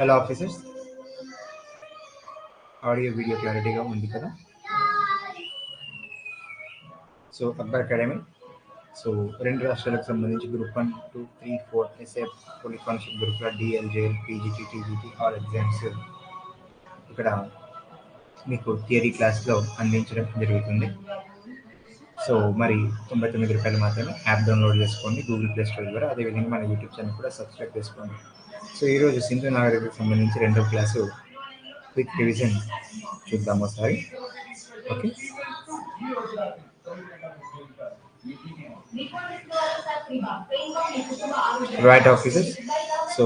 Hello officers audio video క్లారిటీగా ఉంది కదా సో అక్బర్ అకాడమీ సో రెండు రాష్ట్రాలకు సంబంధించి group one two three four SF police constable గ్రూప్ల DLJL PGT TGT all exams ఇక్కడ మీకు థియరీ క్లాస్లో అందించడం జరుగుతుంది. సో మరి తొంభై తొమ్మిది రూపాయలు మాత్రమే యాప్ డౌన్లోడ్ చేసుకోండి. గూగుల్ ప్లే స్టోర్ ద్వారా. అదేవిధంగా మన యూట్యూబ్ ఛానల్ కూడా సబ్స్క్రైబ్ చేసుకోండి. సో ఈరోజు సింధు నాగరికకు సంబంధించి రెండవ క్లాసు క్విక్ రివిజన్ చూద్దాం ఒకసారి. Okay? Right officer so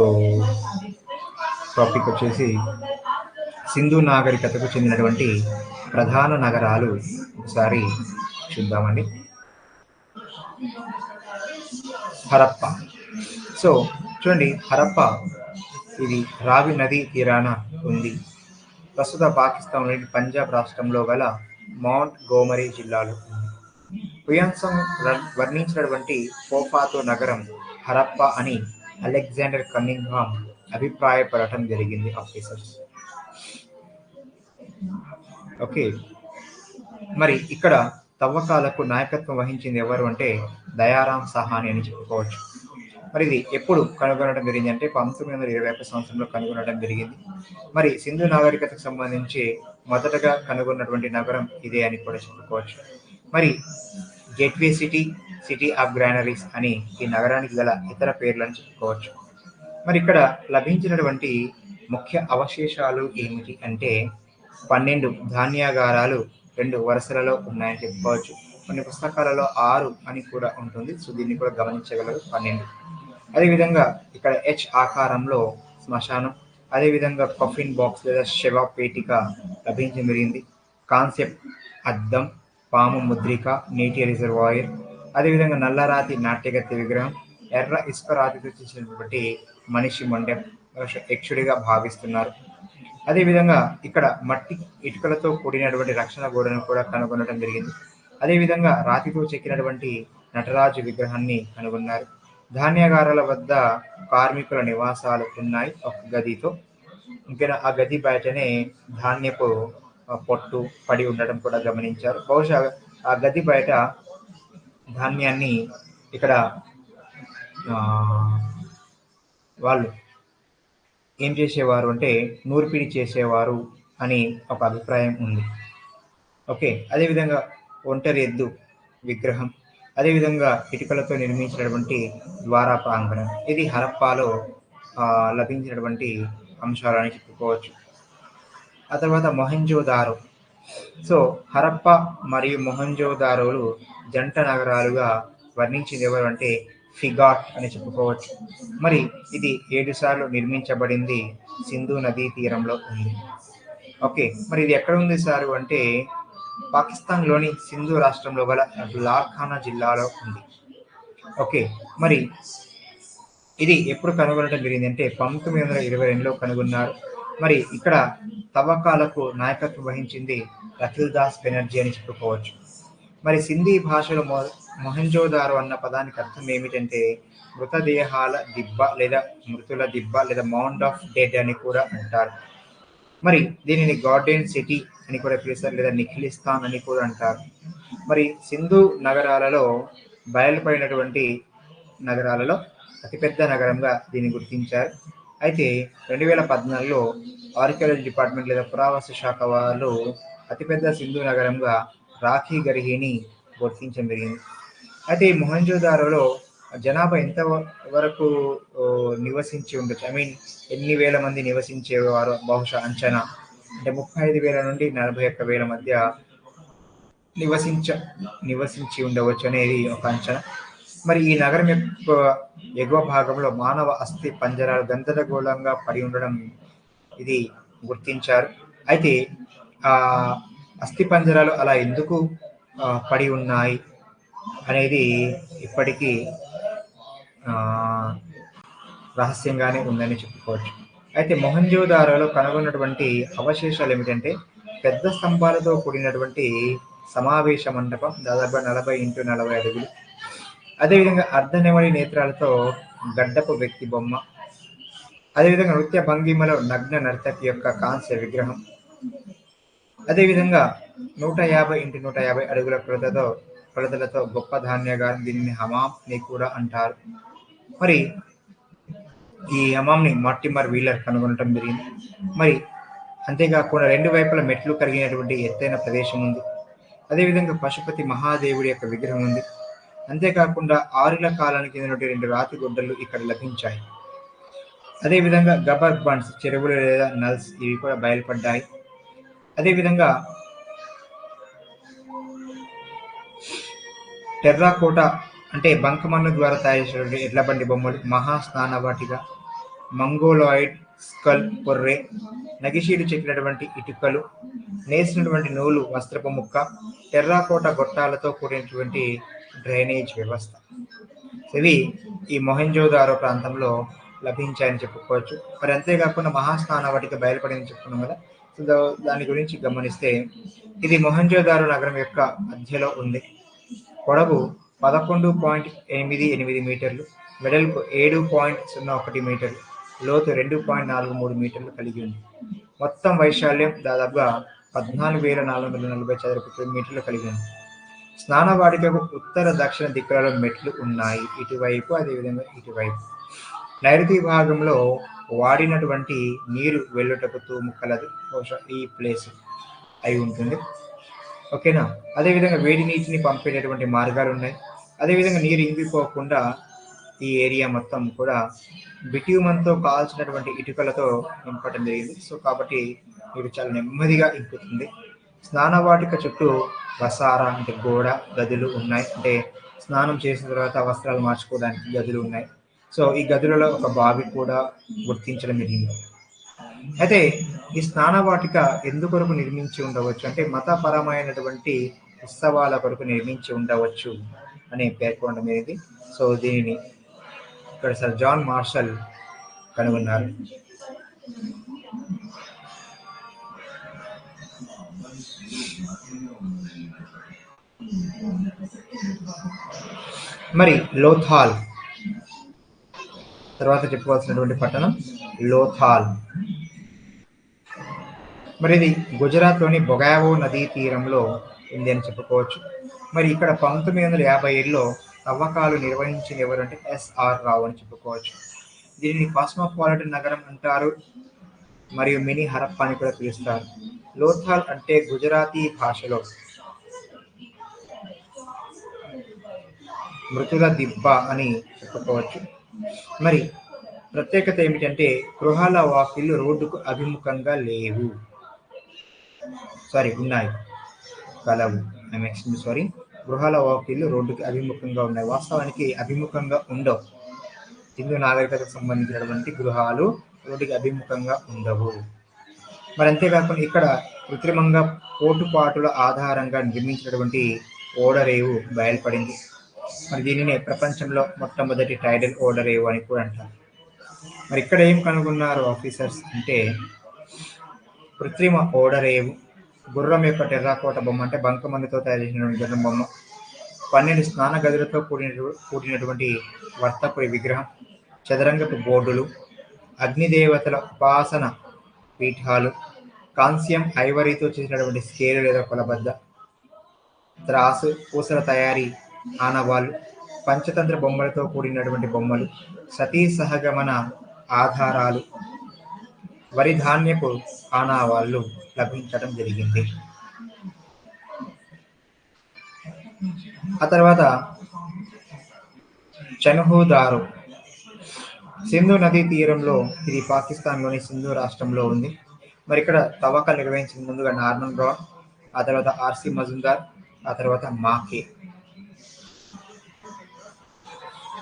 topic వచ్చేసి సింధు నాగరికతకు చెందినటువంటి ప్రధాన నగరాలు ఒకసారి చూద్దామండి. హరప్ప. సో చూడండి హరప్ప ఇది రావి నది తీరాన ఉంది. ప్రస్తుత పాకిస్తాన్లోని పంజాబ్ రాష్ట్రంలో గల మౌంట్ గోమరీ జిల్లాలో ఉంది. వర్ణించినటువంటి పోఫాతో నగరం హరప్ప అని అలెగ్జాండర్ కన్నింగ్హామ్ అభిప్రాయపడటం జరిగింది ఆఫీసర్స్. ఓకే. మరి ఇక్కడ తవ్వకాలకు నాయకత్వం వహించింది ఎవరు అంటే దయారాం సహాని అని చెప్పుకోవచ్చు. మరి ఇది ఎప్పుడు కనుగొనడం జరిగింది అంటే పంతొమ్మిది వందల ఇరవై ఒక సంవత్సరంలో కనుగొనడం జరిగింది. మరి సింధు నాగరికతకు సంబంధించి మొదటగా కనుగొన్నటువంటి నగరం ఇదే అని కూడా చెప్పుకోవచ్చు. మరి gateway city city of granaries అని ఈ నగరానికి గల ఇతర పేర్లను చెప్పుకోవచ్చు. మరి ఇక్కడ లభించినటువంటి ముఖ్య అవశేషాలు ఏమిటి అంటే పన్నెండు ధాన్యాగారాలు రెండు వరుసలలో ఉన్నాయని చెప్పుకోవచ్చు. కొన్ని పుస్తకాలలో ఆరు అని కూడా ఉంటుంది. సో దీన్ని కూడా గమనించగలరు. పన్నెండు. అదేవిధంగా ఇక్కడ హెచ్ ఆకారంలో శ్మశానం అదేవిధంగా కఫిన్ బాక్స్ లేదా శవ పేటిక లభించడం జరిగింది. కాన్సెప్ట్ అద్దం పాము ముద్రిక నీటి రిజర్వాయర్ అదేవిధంగా నల్లరాతి నాట్యగత్తి విగ్రహం ఎర్ర ఇసుక రాతితో చేసినటువంటి మనిషి మొండెం యక్షుడిగా భావిస్తున్నారు. అదేవిధంగా ఇక్కడ మట్టి ఇటుకలతో కూడినటువంటి రక్షణ గోడను కూడా కనుగొనడం జరిగింది. అదేవిధంగా రాతితో చెక్కినటువంటి నటరాజు విగ్రహాన్ని కనుగొన్నారు. ధాన్యాగారాల వద్ద కార్మికుల నివాసాలు ఉన్నాయి ఒక గదితో. ఇంకా ఆ గది బయటనే ధాన్యపు పొట్టు పడి ఉండడం కూడా గమనించారు. బహుశా ఆ గది బయట ధాన్యాన్ని ఇక్కడ వాళ్ళు ఏం చేసేవారు అంటే నూర్పిడి చేసేవారు అని ఒక అభిప్రాయం ఉంది. ఓకే అదేవిధంగా ఒంటరి ఎద్దు విగ్రహం అదేవిధంగా ఇటుకలతో నిర్మించినటువంటి ద్వారా ప్రాంగణం ఇది హరప్పాలో లభించినటువంటి అంశాలని చెప్పుకోవచ్చు. ఆ తర్వాత మొహంజోదారో. సో హరప్ప మరియు మొహంజోదారోలు జంట నగరాలుగా వర్ణించింది ఎవరు అంటే ఫిగాట్ అని చెప్పుకోవచ్చు. మరి ఇది ఏడు సార్లు నిర్మించబడింది సింధు నదీ తీరంలో ఉంది. ఓకే మరి ఇది ఎక్కడ ఉంది సారు? అంటే పాకిస్తాన్లోని సింధు రాష్ట్రంలో గల లార్ఖానా జిల్లాలో ఉంది. ఓకే మరి ఇది ఎప్పుడు కనుగొనడం జరిగింది అంటే పంతొమ్మిది వందల ఇరవై రెండులో కనుగొన్నారు. మరి ఇక్కడ తవ్వకాలకు నాయకత్వం వహించింది రఖిల్ దాస్ బెనర్జీ అని చెప్పుకోవచ్చు. మరి సింధీ భాషలో మొ మొహంజోదారో అన్న పదానికి అర్థం ఏమిటంటే మృతదేహాల దిబ్బ లేదా మృతుల దిబ్బ లేదా మౌండ్ ఆఫ్ డెడ్ అని కూడా అంటారు. మరి దీనిని గార్డెన్ సిటీ అని కూడా పిలుస్తారు లేదా నిఖిలిస్తాన్ అని కూడా అంటారు. మరి సింధు నగరాలలో బయలుపడినటువంటి నగరాలలో అతిపెద్ద నగరంగా దీన్ని గుర్తించారు. అయితే రెండు వేల పద్నాలుగులో ఆర్కియాలజీ డిపార్ట్మెంట్ లేదా పురావస్తు శాఖ వాళ్ళు అతిపెద్ద సింధు నగరంగా రాఖీ గర్హిని గుర్తించడం జరిగింది. అయితే ఈ మొహంజోదారోలో జనాభా ఎంత వరకు నివసించి ఉండొచ్చు? ఐ మీన్ ఎన్ని వేల మంది నివసించేవారు? బహుశా అంచనా. అంటే ముప్పై ఐదు వేల నుండి నలభై ఒక్క వేల మధ్య నివసించ నివసించి ఉండవచ్చు అనేది ఒక అంచనా. మరి ఈ నగరం యొక్క ఎగువ భాగంలో మానవ అస్థి పంజరాలు గందరగోళంగా పడి ఉండడం ఇది గుర్తించారు. అయితే ఆ అస్థి పంజరాలు అలా ఎందుకు పడి ఉన్నాయి అనేది ఇప్పటికీ రహస్యంగానే ఉందని చెప్పుకోవచ్చు. అయితే మొహంజోదారోలో కనుగొన్నటువంటి అవశేషాలు ఏమిటంటే పెద్ద స్తంభాలతో కూడినటువంటి సమావేశ మండపం దాదాపు నలభై ఇంటూ నలభై అడుగులు. అదేవిధంగా అర్ధనెమలి నేత్రాలతో గడ్డపు వ్యక్తి బొమ్మ. అదేవిధంగా నృత్య భంగిమలో నగ్న నర్తకి యొక్క కాంస్య విగ్రహం. అదేవిధంగా నూట యాభై ఇంటి నూట యాభై అడుగుల కొలతతో కొలతలతో గొప్ప ధాన్యగా దీనిని హమాం అని కూడా అంటారు. మరి ఈ అమాంని మార్టిమర్ వీలర్ కనుగొనటం జరిగింది. మరి అంతేకాకుండా రెండు వైపుల మెట్లు కరిగినటువంటి ఎత్తైన ప్రదేశం ఉంది. అదేవిధంగా పశుపతి మహాదేవుడి యొక్క విగ్రహం ఉంది. అంతేకాకుండా ఆరుల కాలానికి చెందినటువంటి రెండు రాతి గుడ్డలు ఇక్కడ లభించాయి. అదేవిధంగా గబర్ బండ్స్ చెరువులు లేదా నల్స్ ఇవి కూడా బయలుపడ్డాయి. అదేవిధంగా టెర్రాకోట అంటే బంకమన్ను ద్వారా తయారు చేసినటువంటి ఎడ్ల బండి బొమ్మలు మహా వాటిక మంగోలాయిడ్ స్కల్ పొర్రే నగిషీలు చెక్కినటువంటి ఇటుకలు నేసినటువంటి నూలు వస్త్రపు ముక్క టెర్రాకోట గొట్టాలతో కూడినటువంటి డ్రైనేజ్ వ్యవస్థ. ఇవి ఈ మొహంజోదారో ప్రాంతంలో లభించాయని చెప్పుకోవచ్చు. మరి అంతేకాకుండా మహాస్నాన వాటికి బయలుపడిందని చెప్పుకున్నాం కదా. సో దాని గురించి గమనిస్తే ఇది మొహంజోదారో నగరం యొక్క మధ్యలో ఉంది. పొడవు పదకొండు పాయింట్ ఎనిమిది ఎనిమిది మీటర్లు వెడల్పు ఏడు పాయింట్ సున్నా ఒకటి మీటర్లు లోతు రెండు పాయింట్ నాలుగు మూడు మీటర్లు కలిగి ఉంది. మొత్తం వైశాల్యం దాదాపుగా పద్నాలుగు వేల నాలుగు వందల నలభై చదరపు కిలోమీటర్లు కలిగి ఉంది. స్నానవాటికకు ఉత్తర దక్షిణ దిక్కులలో మెట్లు ఉన్నాయి. ఇటువైపు అదేవిధంగా ఇటువైపు. నైరుతి భాగంలో వాడినటువంటి నీరు వెళ్ళుటకు తూము కలదు. బహుశా ఈ ప్లేస్ అయి ఉంటుంది. ఓకేనా? అదేవిధంగా వేడి నీటిని పంపేటటువంటి మార్గాలు ఉన్నాయి. అదేవిధంగా నీరు ఇంగిపోకుండా ఈ ఏరియా మొత్తం కూడా బిట్యూమన్తో కాల్చినటువంటి ఇటుకలతో నింపడం జరిగింది. సో కాబట్టి నీరు చాలా నెమ్మదిగా ఇంపుతుంది స్నానవాటిక చుట్టూ వసార అంటే గోడ గదులు ఉన్నాయి. అంటే స్నానం చేసిన తర్వాత వస్త్రాలు మార్చుకోవడానికి గదులు ఉన్నాయి. సో ఈ గదులలో ఒక బావి కూడా గుర్తించడం జరిగింది. అయితే ఈ స్నానవాటిక ఎందుకొరకు నిర్మించి ఉండవచ్చు? అంటే మతపరమైనటువంటి ఉత్సవాల కొరకు నిర్మించి ఉండవచ్చు? అని పేర్కొనడం జరిగింది సో దీనిని ఇక్కడ సార్ జాన్ మార్షల్ కనుగొన్నారు. మరి లోథాల్ తర్వాత చెప్పుకోవాల్సినటువంటి పట్టణం లోథాల్. మరి ఇది గుజరాత్లోని బొగావో నదీ తీరంలో ఉంది అని చెప్పుకోవచ్చు. మరి ఇక్కడ పంతొమ్మిది వందల యాభై ఏడులో తవ్వకాలు నిర్వహించిన ఎవరంటే ఎస్ఆర్ రావు అని చెప్పుకోవచ్చు. దీనిని కాస్మోపాలిటన్ నగరం అంటారు. మరియు మినీ హరప్ప అని కూడా పిలుస్తారు. లోథాల్ అంటే గుజరాతీ భాషలో మృతుల దిబ్బ అని చెప్పుకోవచ్చు. మరి ప్రత్యేకత ఏమిటంటే గృహాల వాకిళ్ళు రోడ్డుకు అభిముఖంగా లేవు. సారీ ఉన్నాయి. కలవు. ఐ సారీ గృహాల వాకిళ్ళు రోడ్డుకి అభిముఖంగా ఉన్నాయి. వాస్తవానికి అభిముఖంగా ఉండవు. హిందూ నాగరికతకు సంబంధించినటువంటి గృహాలు రోడ్డుకి అభిముఖంగా ఉండవు. మరి అంతేకాకుండా ఇక్కడ కృత్రిమంగా పోటుపాటుల ఆధారంగా నిర్మించినటువంటి ఓడరేవు బయలుపడింది. మరి దీనినే ప్రపంచంలో మొట్టమొదటి టైడల్ ఓడరేవు అని కూడా అంటారు. మరి ఇక్కడ ఏం కనుగొన్నారు ఆఫీసర్స్ అంటే కృత్రిమ ఓడరేవు గుర్రం యొక్క టెర్రాకోట బొమ్మ అంటే బంకమన్నుతో తయారు చేసినటువంటి గుర్రం బొమ్మ. పన్నెండు స్నాన గదులతో కూడిన కూడినటువంటి వర్తపురి విగ్రహం చదరంగపు బోర్డులు అగ్నిదేవతల ఉపాసన పీఠాలు కాంస్యం ఐవరీతో చేసినటువంటి స్కేలు లేదా కొలబద్ద త్రాసు పూసల తయారీ ఆనవాళ్ళు పంచతంత్ర బొమ్మలతో కూడినటువంటి బొమ్మలు సతీ సహగమన ఆధారాలు వరి ధాన్యపు ఆనవాళ్ళు లభించడం జరిగింది. ఆ తర్వాత చనుహుదారు. సింధు నదీ తీరంలో ఇది పాకిస్తాన్లోని సింధు రాష్ట్రంలో ఉంది. మరి ఇక్కడ తవ్వకాలు నిర్వహించిన ముందుగా నార్మన్ రాడ్ ఆ తర్వాత ఆర్సి మజుందార్ ఆ తర్వాత మాకే.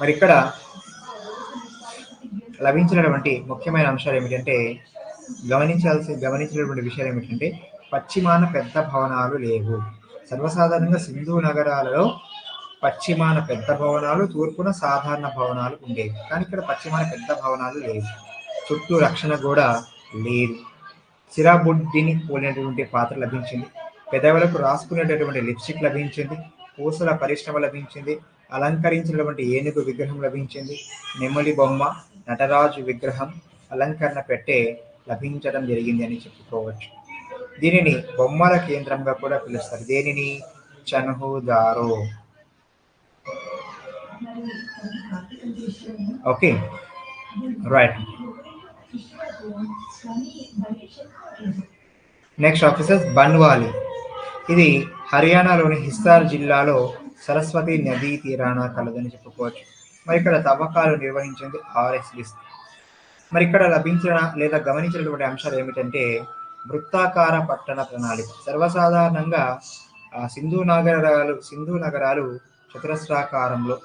మరి ఇక్కడ లభించినటువంటి ముఖ్యమైన అంశాలు ఏమిటంటే గమనించాల్సి గమనించినటువంటి విషయం ఏమిటంటే పశ్చిమాన పెద్ద భవనాలు లేవు. సర్వసాధారణంగా సింధు నగరాలలో పశ్చిమాన పెద్ద భవనాలు తూర్పున సాధారణ భవనాలు ఉండేవి. కానీ ఇక్కడ పశ్చిమాన పెద్ద భవనాలు లేవు. చుట్టూ రక్షణ కూడా లేదు. సిరాబుడ్డిని పోలినటువంటి పాత్ర లభించింది. పెదవులకు రాసుకునేటటువంటి లిప్స్టిక్ లభించింది. పూసల పరిశ్రమ లభించింది. అలంకరించినటువంటి ఏనుగు విగ్రహం లభించింది. నెమలి బొమ్మ నటరాజు విగ్రహం అలంకరణ పెట్టే లభించడం జరిగింది అని చెప్పుకోవచ్చు. దీనిని బొమ్మల కేంద్రంగా కూడా పిలుస్తారు. దేనిని? Chanhudaro okay. Right. Next officers Banawali. ఇది హర్యానాలోని హిస్సార్ జిల్లాలో సరస్వతి నదీ తీరాన కలదని చెప్పుకోవచ్చు. మరి ఇక్కడ తవ్వకాలు నిర్వహించింది లిస్ట్ మరి ఇక్కడ లభించిన లేదా గమనించినటువంటి అంశాలు ఏమిటంటే వృత్తాకార పట్టణ ప్రణాళిక. సర్వసాధారణంగా సింధు నగరాలు సింధు నగరాలు చతురస్రాకారంలో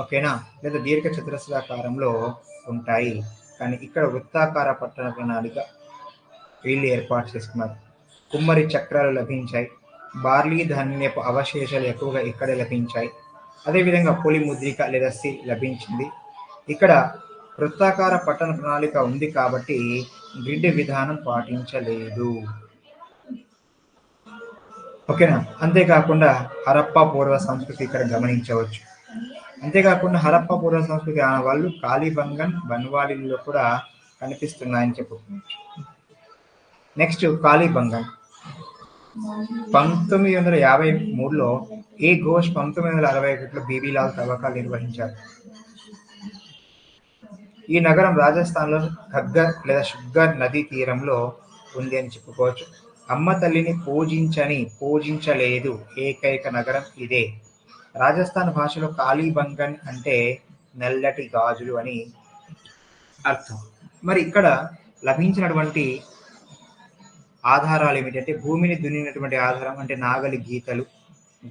ఓకేనా? లేదా దీర్ఘ చతురస్రాకారంలో ఉంటాయి. కానీ ఇక్కడ వృత్తాకార పట్టణ ప్రణాళిక వీళ్ళు ఏర్పాటు చేసుకున్నారు. కుమ్మరి చక్రాలు లభించాయి. బార్లీ ధాన్యపు అవశేషాలు ఎక్కువగా ఇక్కడే లభించాయి. అదేవిధంగా పొలి ముద్రిక లేదా సీల్ లభించింది. ఇక్కడ వృత్తాకార పట్టణ ప్రణాళిక ఉంది కాబట్టి గ్రిడ్ విధానం పాటించలేదు. ఓకేనా? అంతేకాకుండా హరప్ప పూర్వ సంస్కృతి ఇక్కడ గమనించవచ్చు. అంతేకాకుండా హరప్ప పూర్వ సంస్కృతి వాళ్ళు కాళీబంగన్ బన్వాలీలో కూడా కనిపిస్తున్నాయని చెప్పుకోవచ్చు. నెక్స్ట్ కాళీబంగన్ పంతొమ్మిది వందల యాభై మూడులో ఏ ఘోష్ పంతొమ్మిది వందల అరవై ఒకటిలో బీబీలాల్ తవ్వకాలు నిర్వహించారు. ఈ నగరం రాజస్థాన్లో ఘగ్గర్ లేదా షుగ్గర్ నదీ తీరంలో ఉంది అని చెప్పుకోవచ్చు. అమ్మ తల్లిని పూజించని పూజించలేదు ఏకైక నగరం ఇదే. రాజస్థాన్ భాషలో కాళీబంగన్ అంటే నల్లటి గాజులు అని అర్థం. మరి ఇక్కడ లభించినటువంటి ఆధారాలు ఏమిటంటే భూమిని దున్నినటువంటి ఆధారం అంటే నాగలి గీతలు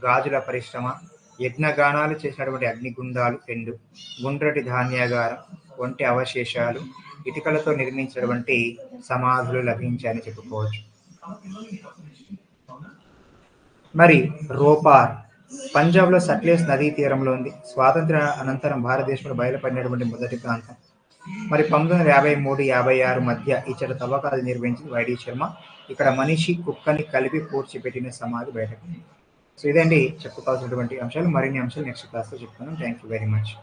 గాజుల పరిశ్రమ యజ్ఞగానాలు చేసినటువంటి అగ్నిగుండాలు రెండు గుండ్రటి ధాన్యాగారం వంటి అవశేషాలు ఇటుకలతో నిర్మించినటువంటి సమాధులు లభించాయని చెప్పుకోవచ్చు. మరి రోపార్ పంజాబ్లో సట్లేస్ నదీ తీరంలో ఉంది. స్వాతంత్ర అనంతరం భారతదేశంలో బయలుపడినటువంటి మొదటి ప్రాంతం. మరి పంతొమ్మిది వందల యాభై మూడు యాభై ఆరు మధ్య ఇచ్చట తవ్వకాలు నిర్వహించింది వైడి శర్మ. ఇక్కడ మనిషి కుక్కని కలిపి పూడ్చిపెట్టిన సమాధి బయటకు సో ఇదండి చెప్పుకోవాల్సినటువంటి అంశాలు. మరిన్ని అంశాలు నెక్స్ట్ క్లాస్లో చెప్తాను థ్యాంక్ యూ వెరీ మచ్